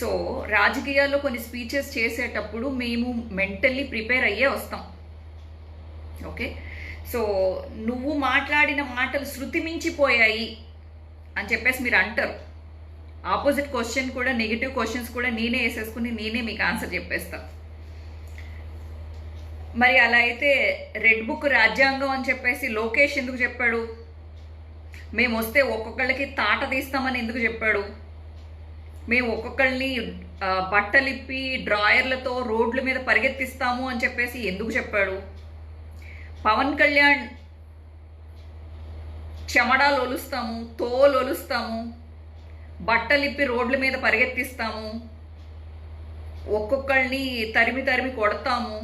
So రాజకీయాల్లో కొన్ని speeches చేసేటప్పుడు మేము మెంటల్లీ ప్రిపేర్ అయ్యే వస్తాం. ఓకే సో నువ్వు మాట్లాడిన మాటలు శృతి మించిపోయాయి అని చెప్పేసి మీరు అంటారు. ఆపోజిట్ క్వశ్చన్ కూడా నెగిటివ్ క్వశ్చన్స్ కూడా నేనే వేసేసుకుని నేనే మీకు ఆన్సర్ చెప్పేస్తాను మరి అలా అయితే రెడ్ బుక్ రాజ్యాంగం అని చెప్పేసి లోకేష్ ఎందుకు చెప్పాడు? మేము వస్తే ఒక్కొక్కళ్ళకి తాట తీస్తామని ఎందుకు చెప్పాడు? మేము ఒక్కొక్కళ్ళని బట్టలిప్పి డ్రాయర్లతో రోడ్ల మీద పరిగెత్తిస్తాము అని చెప్పేసి ఎందుకు చెప్పాడు? పవన్ కళ్యాణ్ చెమడాలు ఒలుస్తాము తోలు ఒలుస్తాము బట్టలిప్పి రోడ్ల మీద పరిగెత్తిస్తాము ఒక్కొక్కళ్ళని తరిమి తరిమి కొడతాము.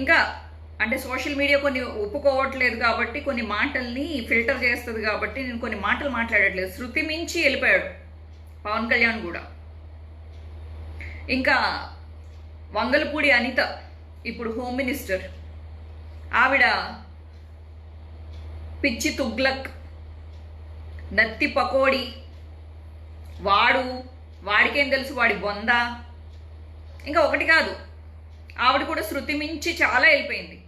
ఇంకా అంటే సోషల్ మీడియా కొన్ని ఒప్పుకోవట్లేదు కాబట్టి కొన్ని మాటల్ని ఫిల్టర్ చేస్తుంది కాబట్టి నేను కొన్ని మాటలు మాట్లాడట్లేదు. శృతి మించి వెళ్ళిపోయాడు. పవన్ కళ్యాణ్ కూడా. ఇంకా వంగలపూడి అనిత ఇప్పుడు హోమ్ మినిస్టర్. ఆవిడ పిచ్చి తుగ్లక్ నత్తి పకోడి వాడు వాడికేం తెలుసు వాడి బొంద. ఇంకా ఒకటి కాదు ఆవిడ కూడా శృతి మించి చాలా వెళ్ళిపోయింది.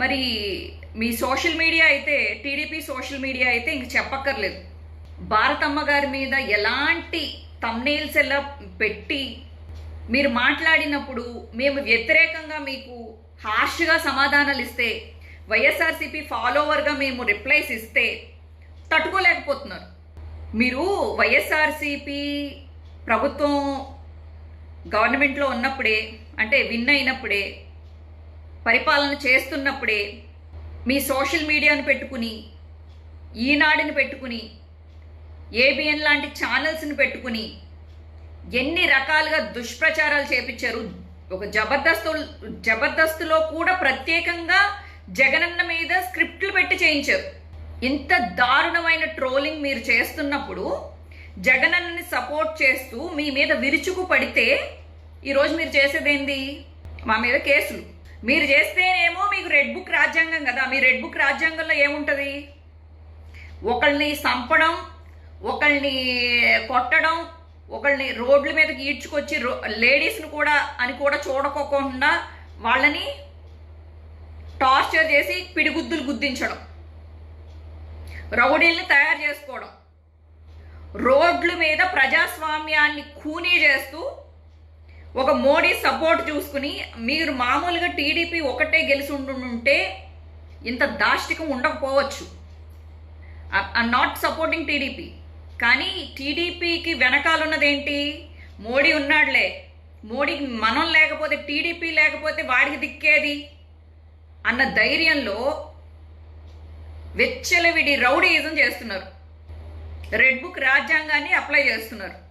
మరి మీ సోషల్ మీడియా అయితే టీడీపీ సోషల్ మీడియా అయితే ఇంక చెప్పక్కర్లేదు. భారతమ్మ గారి మీద ఎలాంటి తమ్నేల్స్ ఎలా పెట్టి మీరు మాట్లాడినప్పుడు మేము వ్యతిరేకంగా మీకు హార్ష్గా సమాధానాలు ఇస్తే వైఎస్ఆర్సీపీ ఫాలోవర్గా మేము రిప్లైస్ ఇస్తే తట్టుకోలేకపోతున్నారు. మీరు వైఎస్ఆర్సీపీ ప్రభుత్వం గవర్నమెంట్లో ఉన్నప్పుడే అంటే విన్ అయినప్పుడే పరిపాలన చేస్తున్నప్పుడే మీ సోషల్ మీడియాను పెట్టుకుని ఈనాడిని పెట్టుకుని ఏబిఎన్ లాంటి ఛానల్స్ని పెట్టుకుని ఎన్ని రకాలుగా దుష్ప్రచారాలు చేపించారు. ఒక జబర్దస్తు జబర్దస్తులో కూడా ప్రత్యేకంగా జగనన్న మీద స్క్రిప్ట్లు పెట్టి చేయించారు. ఇంత దారుణమైన ట్రోలింగ్ మీరు చేస్తున్నప్పుడు జగనన్నని సపోర్ట్ చేస్తూ మీ మీద విరుచుకు పడితే ఈరోజు మీరు చేసేదేంది? మా మీద కేసులు. మీరు చేస్తేనేమో మీకు రెడ్ బుక్ రాజ్యాంగం కదా. మీ రెడ్ బుక్ రాజ్యాంగంలో ఏముంటుంది? ఒకళ్ళని చంపడం ఒకళ్ళని కొట్టడం ఒకళ్ళని రోడ్ల మీదకి ఈడ్చుకొచ్చి రో లేడీస్ని కూడా అని కూడా చూడకోకుండా వాళ్ళని టార్చర్ చేసి పిడిగుద్దులు గుద్దించడం. రౌడీల్ని తయారు చేసుకోవడం. రోడ్ల మీద ప్రజాస్వామ్యాన్ని ఖూనీ చేస్తూ ఒక మోడీ సపోర్ట్ చూసుకుని మీరు మామూలుగా టీడీపీ ఒకటే గెలిచి ఉండుంటే ఇంత దాష్టికం ఉండకపోవచ్చు. ఐఎమ్ నాట్ సపోర్టింగ్ టీడీపీ కానీ టీడీపీకి వెనకాలన్నదేంటి? మోడీ ఉన్నాడులే. మోడీకి మనం లేకపోతే టీడీపీ లేకపోతే వాడికి దిక్కేది? అన్న ధైర్యంలో వెచ్చలవిడి రౌడీయిజం చేస్తున్నారు. రెడ్ బుక్ రాజ్యాంగాన్ని అప్లై చేస్తున్నారు.